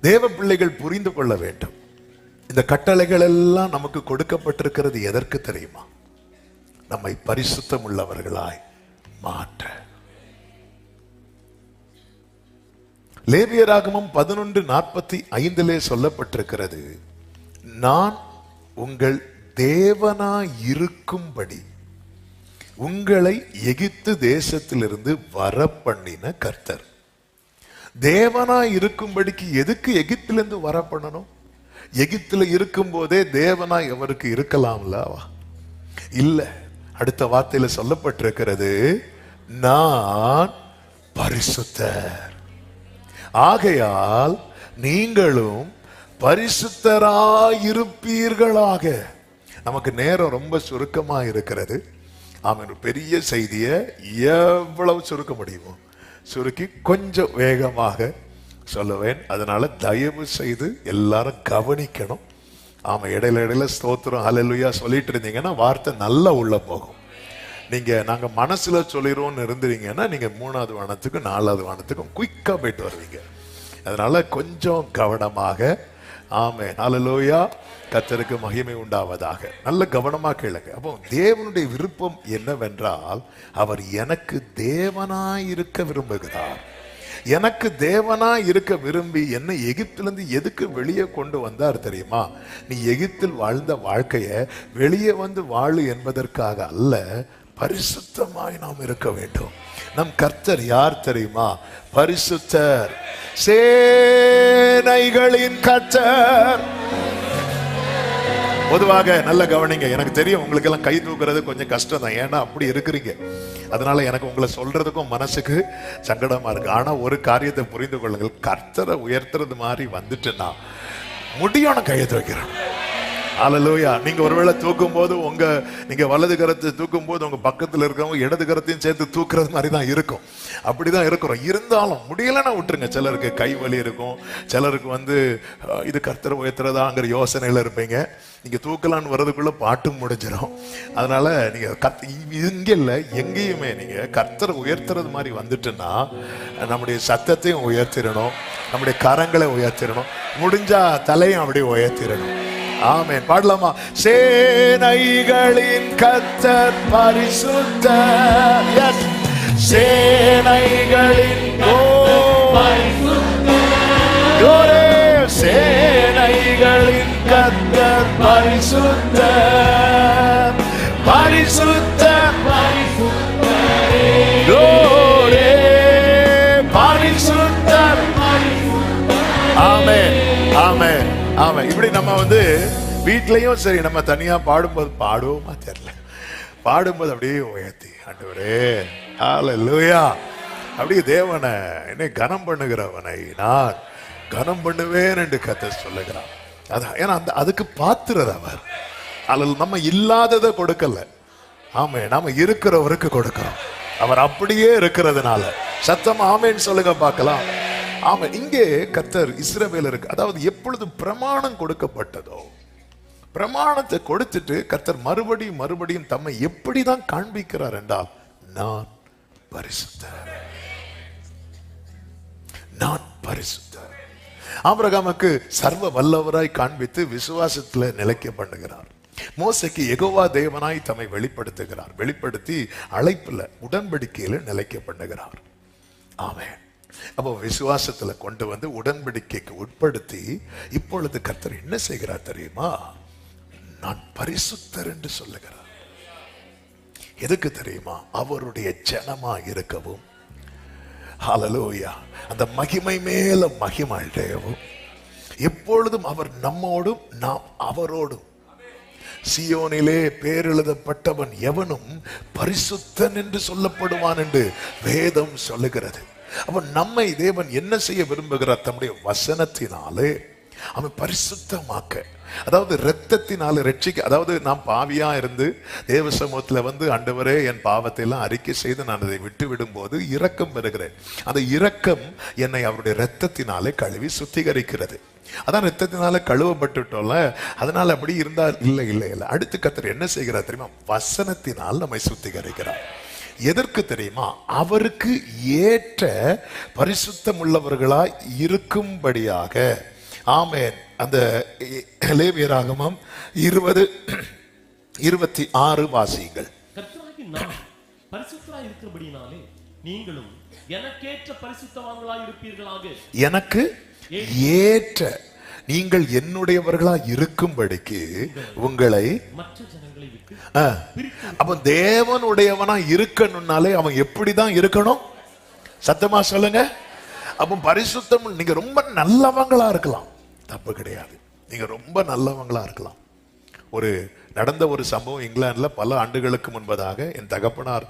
தேவ பிள்ளைகள் புரிந்து கொள்ள வேண்டும். இந்த கட்டளைகள் எல்லாம் நமக்கு கொடுக்கப்பட்டிருக்கிறது எதற்கு தெரியுமா? நம்மை பரிசுத்தம் உள்ளவர்களாய் மாற்ற. லேவியராகமம் பதினொன்று நாற்பத்தி ஐந்திலே சொல்லப்பட்டிருக்கிறது நான் உங்கள் தேவனாய் இருக்கும்படி உங்களை எகிப்து தேசத்திலிருந்து வர பண்ணின கர்த்தர். தேவனாய் இருக்கும்படிக்கு எதுக்கு எகிப்திலிருந்து வர பண்ணணும் எகிப்தில் இருக்கும் போதே தேவனாய் அவருக்கு இருக்கலாம்ல இல்லை அடுத்த வார்த்தையில சொல்லப்பட்டிருக்கிறது நான் பரிசுத்தர். ஆகையால் நீங்களும் பரிசுத்தராயிருப்பீர்களாக. நமக்கு நேரம் ரொம்ப சுருக்கமாக இருக்கிறது. அவன் பெரிய செய்தியை எவ்வளவு சுருக்க முடியுமோ? சுருக்கி கொஞ்சம் வேகமாக சொல்லுவேன். அதனால தயவு செய்து எல்லாரும் கவனிக்கணும். ஆமா இடையில இடையில ஸ்தோத்திரம் அலலுயா சொல்லிட்டு இருந்தீங்கன்னா வார்த்தை நல்லா உள்ள போகும். நீங்க நாங்க மனசுல சொல்லிடுவோம்னு இருந்தீங்கன்னா நீங்க மூணாவது வானத்துக்கும் நாலாவது வானத்துக்கும் குயிக்கா போயிட்டு வருவீங்க. அதனால கொஞ்சம் கவனமாக ஆமே ஹalleluya கத்தருக்கு மகிமை உண்டாவதாக. நல்ல கவனமா கேளுங்க. அப்போ தேவனுடைய விருப்பம் என்னவென்றால் அவர் எனக்கு தேவனாய் இருக்க விரும்புகிறார். எனக்கு தேவனா இருக்க விரும்பி என்னை எகிப்திலிருந்து எதுக்கு வெளியே கொண்டு வந்தார் தெரியுமா? நீ எகிப்தில் வாழ்ந்த வாழ்க்கைய வெளியே வந்து வாழு என்பதற்காக அல்ல பரிசுத்தமாய் நாம் இருக்க வேண்டும். நம் கர்த்தர் யார் தெரியுமா? பரிசுத்தர். சேனைகளின் கர்த்தர். பொதுவாக நல்ல கவனிங்க எனக்கு தெரியும் உங்களுக்கு எல்லாம் கை தூக்குறது கொஞ்சம் கஷ்டம் தான் ஏன்னா அப்படி இருக்கிறீங்க. அதனால எனக்கு உங்களை சொல்றதுக்கும் மனசுக்கு சங்கடமா இருக்கு. ஆனா ஒரு காரியத்தை புரிந்து கொள்ளுங்கள். கர்த்தரை உயர்த்துறது மாதிரி வந்துட்டுன்னா முடியும் கையை துவைக்கிறேன். அலலூயா நீங்க ஒருவேளை தூக்கும் போது உங்க நீங்க வலது கரத்தை தூக்கும் போது உங்க பக்கத்துல இருக்கிறவங்க இடது கரத்தையும் சேர்த்து தூக்குறது மாதிரி தான் இருக்கும். அப்படிதான் இருக்கிறோம். இருந்தாலும் முடியலன்னா விட்டுருங்க. சிலருக்கு கை வலி இருக்கும். சிலருக்கு வந்து இது கர்த்தர் உயர்த்துறதாங்கிற யோசனையில இருப்பீங்க. நீங்க தூக்கலான்னு வர்றதுக்குள்ள பாட்டும் முடிஞ்சிடும் அதனால நீங்க கத் இங்க இல்லை எங்கேயுமே நீங்க கர்த்தர் உயர்த்துறது மாதிரி வந்துட்டுன்னா நம்முடைய சத்தத்தையும் உயர்த்திடணும். நம்முடைய கரங்களை உயர்த்திடணும். முடிஞ்சா தலையும் அப்படியே உயர்த்திடணும். ஆமேன். பாடலாமா? சேனைகளின் கத்தர் பரிசுத்த சேனைகளின் ஓ சேனைகளின் கத்தர் பரிசுத்த ஆமாம் இப்படி நம்ம வந்து வீட்லயும் சரி நம்ம தனியா பாடும்போது பாடுவோமா தெரியல. பாடும்போது அப்படியே உயர்த்தி ஆண்டவரே லூயா அப்படியே தேவனை என்னை கனம் பண்ணுகிறவனை நான் கனம் பண்ணுவேன் என்று கத்த சொல்லுகிறான் அதான் ஏன்னா அந்த அதுக்கு பாத்துறது அவர். அதில் நம்ம இல்லாததை கொடுக்கல. ஆமே நாம இருக்கிறவருக்கு கொடுக்கிறோம். அவர் அப்படியே இருக்கிறதுனால. சத்தம் ஆமேன்னு சொல்லுங்க பார்க்கலாம். ஆமா இங்கே கத்தர் இஸ்ரவேலருக்கு அதாவது எப்பொழுது பிரமாணம் கொடுக்கப்பட்டதோ பிரமாணத்தை கொடுத்துட்டு கத்தர் மறுபடியும் மறுபடியும் தம்மை எப்படிதான் காண்பிக்கிறார் என்றால் நான் பரிசுத்தர். நான் பரிசுத்தர். ஆபிரகாமுக்கு சர்வ வல்லவராய் காண்பித்து விசுவாசத்துல நிலைக்க பண்ணுகிறார். மோசைக்கு எகோவா தேவனாய் தம்மை வெளிப்படுத்துகிறார். வெளிப்படுத்தி அழைப்புல உடன்படிக்கையில நிலைக்க பண்ணுகிறார். ஆமென். அப்போ விசுவாசத்துல கொண்டு வந்து உடன்படிக்கைக்கு உட்படுத்தி இப்பொழுது கர்த்தர் என்ன செய்கிறார் தெரியுமா? நான் பரிசுத்தர் என்று சொல்லுகிறார். எதுக்கு தெரியுமா? அவருடைய ஜனமா இருக்கவும். ஹalleluya அந்த மகிமை மேல மகிமை அடையவும். எப்பொழுதும் அவர் நம்மோடும் நாம் அவரோடும். சியோனிலே பேரெழுதப்பட்டவன் எவனும் பரிசுத்தன் என்று சொல்லப்படுவான் என்று வேதம் சொல்லுகிறது. அவன் நம்மை தேவன் என்ன செய்ய விரும்புகிறார்? தம்முடைய வசனத்தினாலே. அவன் பரிசுத்தமாக்க. அதாவது ரத்தத்தினால ரட்சிக்க அதாவது நான் பாவியா இருந்து தேவ சமூகத்துல வந்து அண்டவரே என் பாவத்தை எல்லாம் அறிக்கை செய்து நான் அதை விட்டு விடும்போது இரக்கம் பெறுகிறேன் அந்த இரக்கம் என்னை அவருடைய ரத்தத்தினாலே கழுவி சுத்திகரிக்கிறது. அதான் ரத்தத்தினால கழுவப்பட்டுட்டோம்ல அதனால அப்படி இருந்தால் இல்லை இல்லை இல்லை. அடுத்து கத்தர் என்ன செய்கிறார் தெரியுமா? வசனத்தினால் நம்மை சுத்திகரிக்கிறார். எதற்கு தெரியுமா? அவருக்கு ஏற்ற பரிசுத்தம் உள்ளவர்களாய் இருக்கும்படியாக. ஆமென். அந்த லேவியராகமம் இருபது இருபத்தி ஆறு வாசியுங்கள். பரிசுத்தராய் இருக்கிறபடினாலே நீங்களும் எனக்கேற்ற பரிசுத்தவான்களாய் இருப்பீர்களாக. எனக்கு ஏற்ற நீங்கள் என்னுடையவர்களா இருக்கும்படிக்கு உங்களை அப்ப தேவனுடையவனா இருக்கணும்னாலே அவன் எப்படிதான் இருக்கணும்? சத்தமா சொல்லுங்க. அப்ப பரிசுத்தம் நீங்க ரொம்ப நல்லவங்களா இருக்கலாம். தப்பு கிடையாது. நீங்க ரொம்ப நல்லவங்களா இருக்கலாம். ஒரு நடந்த ஒரு சம்பவம் இங்கிலாந்துல பல ஆண்டுகளுக்கு முன்பதாக என் தகப்பனார்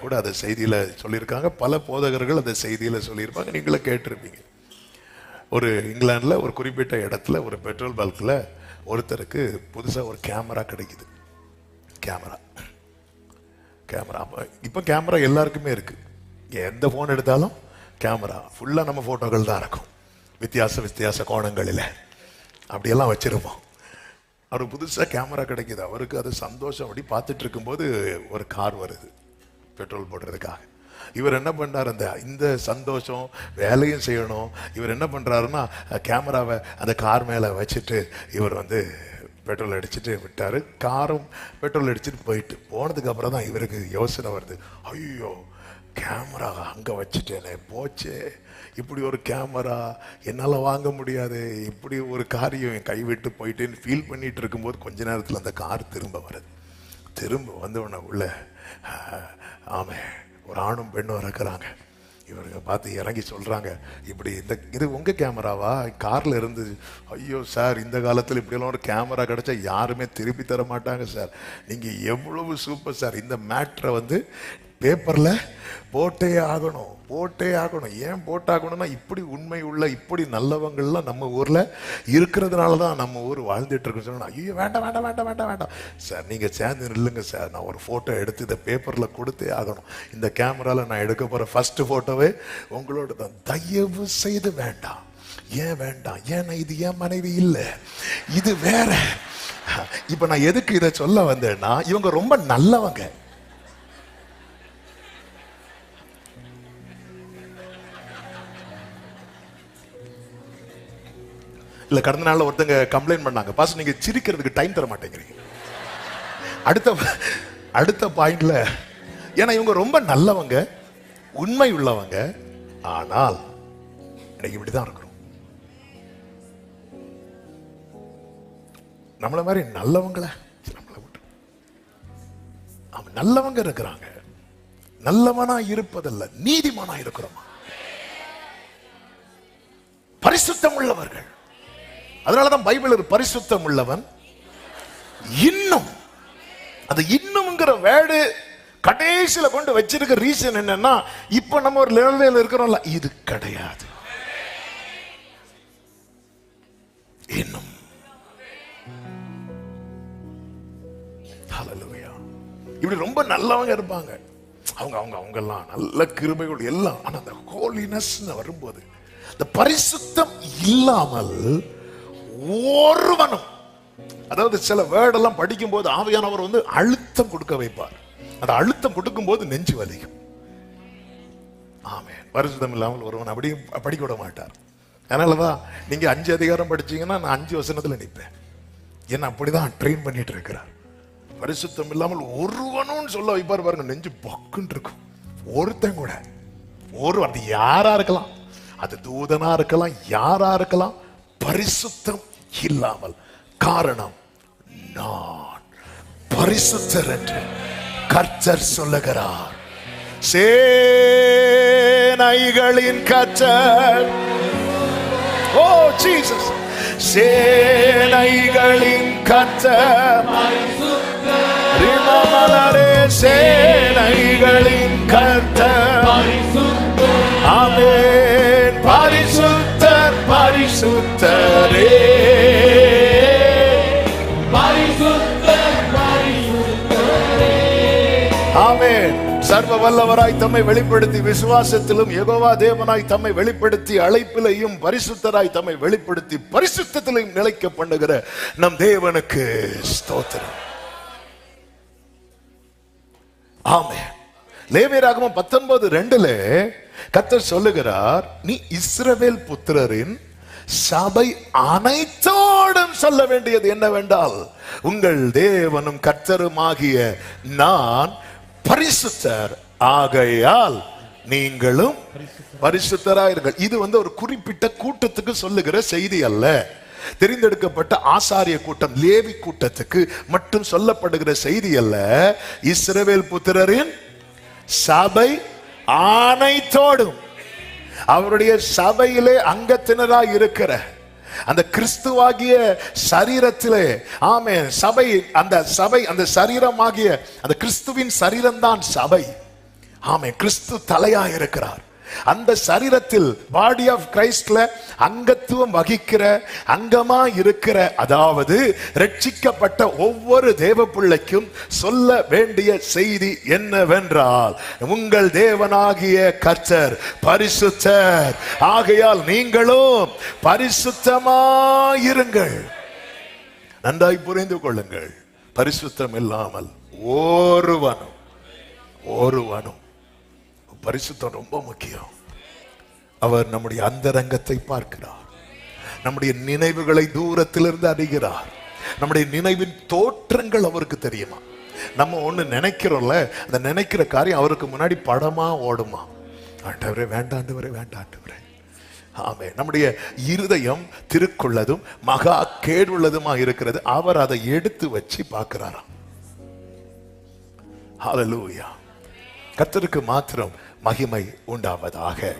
கூட அதை செய்தியில சொல்லியிருக்காங்க. பல போதகர்கள் அதை செய்தியில சொல்லியிருப்பாங்க. நீங்களும் கேட்டிருப்பீங்க. ஒரு இங்கிலாண்டில் ஒரு குறிப்பிட்ட இடத்துல ஒரு பெட்ரோல் பல்கில் ஒருத்தருக்கு புதுசாக ஒரு கேமரா கிடைக்குது. கேமரா கேமரா இப்போ கேமரா எல்லாருக்குமே இருக்குது எந்த ஃபோன் எடுத்தாலும் கேமரா ஃபுல்லாக நம்ம ஃபோட்டோக்கள் தான் இருக்கும். வித்தியாச வித்தியாச கோணங்களில். அப்படியெல்லாம் வச்சுருப்போம். அவருக்கு புதுசாக கேமரா கிடைக்கிது. அவருக்கு அது சந்தோஷம். அப்படி பார்த்துட்டு இருக்கும்போது ஒரு கார் வருது. பெட்ரோல் போடுறதுக்காக. இவர் என்ன பண்ணார் அந்த இந்த சந்தோஷம் வேலையும் செய்யணும். இவர் என்ன பண்ணுறாருன்னா கேமராவை அந்த கார் மேலே வச்சுட்டு இவர் வந்து பெட்ரோல் அடிச்சுட்டு விட்டாரு. காரும் பெட்ரோல் அடிச்சுட்டு போயிட்டு போனதுக்கப்புறம் தான் இவருக்கு யோசனை வருது. ஐயோ கேமரா அங்கே வச்சுட்டேனே போச்சே. இப்படி ஒரு கேமரா என்னால் வாங்க முடியாது. இப்படி ஒரு காரியம் என் கைவிட்டு போயிட்டேன்னு ஃபீல் பண்ணிகிட்டு இருக்கும்போது கொஞ்ச நேரத்தில் அந்த கார் திரும்ப வருது திரும்ப வந்த உடனே உள்ள ஆமாம் ஒரு ஆணும் பெண்ணும் இருக்கிறாங்க இவருங்க பார்த்து இறங்கி சொல்கிறாங்க இப்படி இந்த இது உங்கள் கேமராவா? காரில் இருந்து ஐயோ சார் இந்த காலத்தில் இப்படியெல்லாம் ஒரு கேமரா கிடச்சா யாருமே திருப்பி தர மாட்டாங்க சார். நீங்கள் எவ்வளவு சூப்பர் சார். இந்த மேட்ரை வந்து பேப்பரில் போட்டே ஆகணும் போட்டே ஆகணும். ஏன் போட்டாகணும்னா இப்படி உண்மை உள்ள இப்படி நல்லவங்கள்லாம் நம்ம ஊரில் இருக்கிறதுனால தான் நம்ம ஊர் வாழ்ந்துட்டு இருக்கோம் சொன்னா ஐயோ வேண்டாம் வேண்டாம் வேண்டாம் வேண்டாம் வேண்டாம். சார் நீங்கள் சேர்ந்து நில்லுங்க சார். நான் ஒரு ஃபோட்டோ எடுத்து இதை பேப்பரில் கொடுத்தே ஆகணும். இந்த கேமராவில் நான் எடுக்க போகிற ஃபர்ஸ்ட் ஃபோட்டோவே உங்களோட தான். தயவு செய்து வேண்டாம். ஏன் வேண்டாம்? ஏன்னா இது என் மனைவி இல்லை. இது வேற. இப்போ நான் எதுக்கு இதை சொல்ல வந்தேன்னா இவங்க ரொம்ப நல்லவங்க. இல்ல கடந்த நாள்ல ஒருத்தங்க கம்ப்ளைண்ட் பண்ணாங்க. பாஸ் நீங்க சிரிக்கிறதுக்கு டைம் தர மாட்டேங்கிறீங்க. அடுத்த அடுத்த பாயிண்ட்ல ஏன்னா இவங்க ரொம்ப நல்லவங்க உண்மை உள்ளவங்க ஆனால் இன்னைக்கு இப்படிதான் இருக்கிறோம் நம்மள மாதிரி நல்லவங்கள நம்மளை விட்டு. அவன் நல்லவங்க இருக்கிறாங்க. நல்லவனா இருப்பதல்ல நீதிமானா இருக்கிறோமா? பரிசுத்தம் உள்ளவர்கள். அதனால தான் பைபிள் ஒரு பரிசுத்தம் உள்ளவன். இன்னும் அது இன்னும்ங்கிற வேர்டு கடைசியில் கொண்டு வச்சிருக்க ரீசன் என்னன்னா இப்ப நம்ம ஒரு லெவலில் இருக்கிறோம்ல இது கிடையாது. இன்னும். இப்படி ரொம்ப நல்லவங்க இருப்பாங்க. அவங்க அவங்க அவங்க எல்லாம் நல்ல கிருபைகள் எல்லாம் ஆனா அந்த ஹோலினஸ் வரும்போது இந்த பரிசுத்தம் இல்லாமல் ஒருவனும். அதாவது சில வேர்டெல்லாம் படிக்கும்போது ஆவியானவர் வந்து அழுத்தம் கொடுக்க வைப்பார். அந்த அழுத்தம் கொடுக்கும்போது நெஞ்சு வலிக்கும். ஆமே பரிசுதம் இல்லாமல் ஒருவன் அப்படி படிக்க விட மாட்டார். அதனாலதான் நீங்க அஞ்சு அதிகாரம் படிச்சீங்கன்னா நான் அஞ்சு வசனத்துல நிற்பேன் என்ன அப்படிதான் ட்ரெயின் பண்ணிட்டு இருக்கிறார். பரிசுத்தம் இல்லாமல் ஒருவனும் சொல்ல வைப்பார் பாருங்க நெஞ்சு பக்குன்னு இருக்கும். ஒருத்தன் கூட. ஒரு அது யாரா இருக்கலாம். அது தூதனா இருக்கலாம் யாரா இருக்கலாம். பரிசுத்தம் இல்லாமல். காரணம் நான். பரிசுத்தர் என்று கர்த்தர் சொல்லுகிறார். சேனைகளின் கர்த்தர். ஓ ஜீசஸ் சேனைகளின் கர்த்தர். மலரே சேனைகளின் கர்த்தர். ஆமென். பரிசு பரிசுத்தரே. ஆமென். சர்வ வல்லவராய் தம்மை வெளிப்படுத்தி விசுவாசத்திலும் யகோவா தேவனாய் தம்மை வெளிப்படுத்தி அழைப்பிலையும் பரிசுத்தராய் தம்மை வெளிப்படுத்தி பரிசுத்தத்திலையும் நிலைக்க பண்ணுகிற நம் தேவனுக்கு ஸ்தோத்திரம். ஆமே லேவியராகமும் பத்தொன்பது ரெண்டுல கத்தர் சொல்லுகிறார் நீ இஸ்ரவேல் புத்திரரின் சபை அனைத்தோடும் சொல்ல வேண்டியது என்னவென்றால் உங்கள் தேவனும் கர்த்தருமாகிய நான் பரிசுத்தர். ஆகையால் நீங்களும் பரிசுத்தராயிருங்கள். இது வந்து ஒரு குறிப்பிட்ட கூட்டத்துக்கு சொல்லுகிற செய்தி அல்ல. தெரிந்தெடுக்கப்பட்ட ஆசாரிய கூட்டம் லேவி கூட்டத்துக்கு மட்டும் சொல்லப்படுகிற செய்தி அல்ல. இஸ்ரவேல் புத்திரரின் சபை அனைத்தோடும் அவருடைய சபையிலே அங்கத்தினராய் இருக்கிற அந்த கிறிஸ்துவாகிய சரீரத்திலே ஆமே சபை அந்த சபை அந்த சரீரமாகிய அந்த கிறிஸ்துவின் சரீரம்தான் சபை. ஆமே கிறிஸ்து தலையா இருக்கிறார். அந்த சரீரத்தில் பாடி ஆஃப் கிரைஸ்ட்ல அங்கத்துவம் வகிக்கிற அங்கமா இருக்கிற அதாவது ரட்சிக்கப்பட்ட ஒவ்வொரு தேவ பிள்ளைக்கும் சொல்ல வேண்டிய செய்தி என்னவென்றால் உங்கள் தேவனாகிய கர்த்தர் பரிசுத்தர். ஆகையால் நீங்களும் பரிசுத்தமாயிருங்கள். நன்றாய் புரிந்து கொள்ளுங்கள். பரிசுத்தம் இல்லாமல் ஒருவனும் ஒருவனும் பரிசுத்தம் ரொம்ப முக்கியம். அவர் நம்முடைய அந்தரங்கத்தை பார்க்கிறார். நம்முடைய நினைவுகளை தூரத்திலிருந்து அறிகிறார் நம்முடைய நினைவின் தோற்றங்கள் அவருக்கு தெரியுமா? நம்ம ஒண்ணு நினைக்கிறோம்ல அந்த நினைக்கிற காரியம் அவருக்கு முன்னாடி படமா ஓடுமா? ஆண்டவரே வேண்டாண்டவரே வேண்டாண்டவரே. ஆமே நம்முடைய இருதயம் திருக்குள்ளதும் மகா கேடுள்ளதுமா இருக்கிறது. அவர் அதை எடுத்து வச்சு பார்க்கிறாராம். ஹalleluya கர்த்தருக்கு மாத்திரம் மகிமை உண்டாவதாக.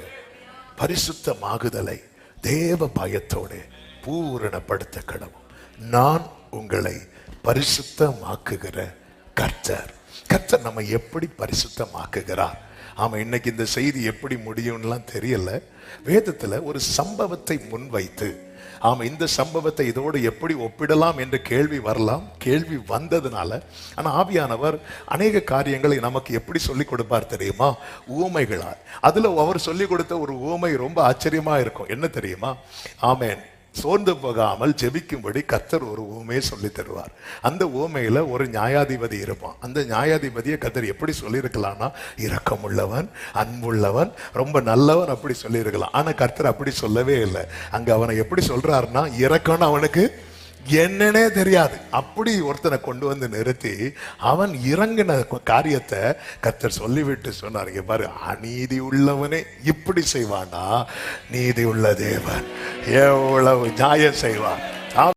பரிசுத்தமாகுதலை தேவ பயத்தோடு பூரணப்படுத்த கடவும் நான் உங்களை பரிசுத்தமாக்குகிற கர்த்தர். கர்த்தர் நம்ம எப்படி பரிசுத்தமாக்குகிறார்? ஆமாம் இன்னைக்கு இந்த செய்தி எப்படி முடியும்லாம் தெரியல. வேதத்தில் ஒரு சம்பவத்தை முன்வைத்து ஆமாம் இந்த சம்பவத்தை இதோடு எப்படி ஒப்பிடலாம் என்ற கேள்வி வரலாம். கேள்வி வந்ததுனால ஆனால் ஆவியானவர் அநேக காரியங்களை நமக்கு எப்படி சொல்லிக் கொடுப்பார் தெரியுமா? ஊமைகளால். அதில் அவர் சொல்லிக் கொடுத்த ஒரு ஊமை ரொம்ப ஆச்சரியமாக இருக்கும். என்ன தெரியுமா? ஆமேன். சோர்ந்து போகாமல் ஜெபிக்கும்படி கத்தர் ஒரு ஊமையை சொல்லி தருவார். அந்த ஓமையில் ஒரு நியாயாதிபதி இருப்பான். அந்த நியாயாதிபதியை கத்தர் எப்படி சொல்லியிருக்கலாம்னா இரக்கமுள்ளவன் அன்புள்ளவன் ரொம்ப நல்லவன் அப்படி சொல்லியிருக்கலாம். ஆனால் கர்த்தர் அப்படி சொல்லவே இல்லை. அங்கே அவனை எப்படி சொல்கிறாருன்னா இரக்கம்னு அவனுக்கு என்னன்னே தெரியாது. அப்படி ஒருத்தனை கொண்டு வந்து நிறுத்தி அவன் இறங்கின காரியத்தை கத்தர் சொல்லிவிட்டு சொன்னார். இங்க பாரு அநீதி உள்ளவனே இப்படி செய்வானா? நீதி உள்ள தேவன். எவ்வளவு நியாயம் செய்வான்.